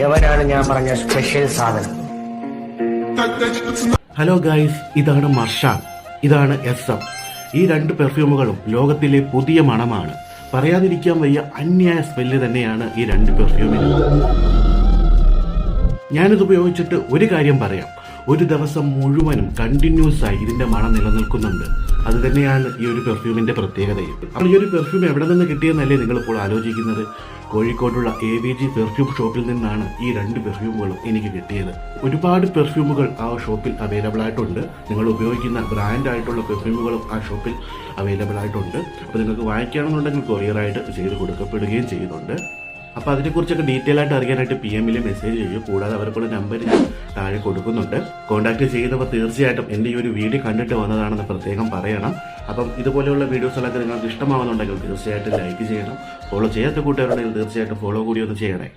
എവനാണ് ഞാൻ പറഞ്ഞ സ്പെഷ്യൽ സാധനം. ഹലോ ഗായ്സ് ഇതാണ് മർഷാൻ ഇതാണ് എസ് എം ഈ രണ്ട് പെർഫ്യൂമുകളും ലോകത്തിലെ പുതിയ മണമാണ്. പറയാതിരിക്കാൻ വയ്യ അന്യായ സ്മെല്ല് തന്നെയാണ് ഈ രണ്ട് പെർഫ്യൂമിന് ഞാനിത് ഉപയോഗിച്ചിട്ട് ഒരു കാര്യം പറയാം. ഒരു ദിവസം മുഴുവനും കണ്ടിന്യൂസ് ആയി ഇതിന്റെ മണം നിലനിൽക്കുന്നുണ്ട്. അത് തന്നെയാണ് ഈ ഒരു പെർഫ്യൂമിന്റെ പ്രത്യേകതയും. അപ്പോൾ ഈ ഒരു പെർഫ്യൂം എവിടെ നിന്ന് കിട്ടിയെന്നല്ലേ നിങ്ങൾ ഇപ്പോൾ ആലോചിക്കുന്നത്? കോഴിക്കോടുള്ള എ വി ജി പെർഫ്യൂം ഷോപ്പിൽ നിന്നാണ് ഈ രണ്ട് പെർഫ്യൂമുകളും എനിക്ക് കിട്ടിയത്. ഒരുപാട് പെർഫ്യൂമുകൾ ആ ഷോപ്പിൽ അവൈലബിൾ ആയിട്ടുണ്ട്. നിങ്ങൾ ഉപയോഗിക്കുന്ന ബ്രാൻഡ് ആയിട്ടുള്ള പെർഫ്യൂമുകളും ആ ഷോപ്പിൽ അവൈലബിൾ ആയിട്ടുണ്ട്. അപ്പോൾ നിങ്ങൾക്ക് വാങ്ങിക്കണമെന്നുണ്ടെങ്കിൽ കൊറിയറായിട്ട് ചെയ്ത് കൊടുക്കപ്പെടുകയും ചെയ്യുന്നുണ്ട്. അപ്പോൾ അതിനെക്കുറിച്ചൊക്കെ ഡീറ്റെയിൽ ആയിട്ട് അറിയാനായിട്ട് പി എമ്മിൽ മെസ്സേജ് ചെയ്യും. കൂടാതെ അവർക്കുള്ള നമ്പർ ഞാൻ താഴെ കൊടുക്കുന്നുണ്ട്. കോൺടാക്ട് ചെയ്തപ്പോൾ തീർച്ചയായിട്ടും എന്റെ ഈ ഒരു വീഡിയോ കണ്ടിട്ട് വന്നതാണെന്ന് പ്രത്യേകം പറയണം. അപ്പം ഇതുപോലെയുള്ള വീഡിയോസുകളൊക്കെ നിങ്ങൾക്ക് ഇഷ്ടമാവുന്നുണ്ടെങ്കിൽ തീർച്ചയായിട്ടും ലൈക്ക് ചെയ്യണം. ഫോളോ ചെയ്യാത്ത കൂട്ടുകാരുണ്ടെങ്കിൽ തീർച്ചയായിട്ടും ഫോളോ കൂടി ഒന്ന് ചെയ്യണേ.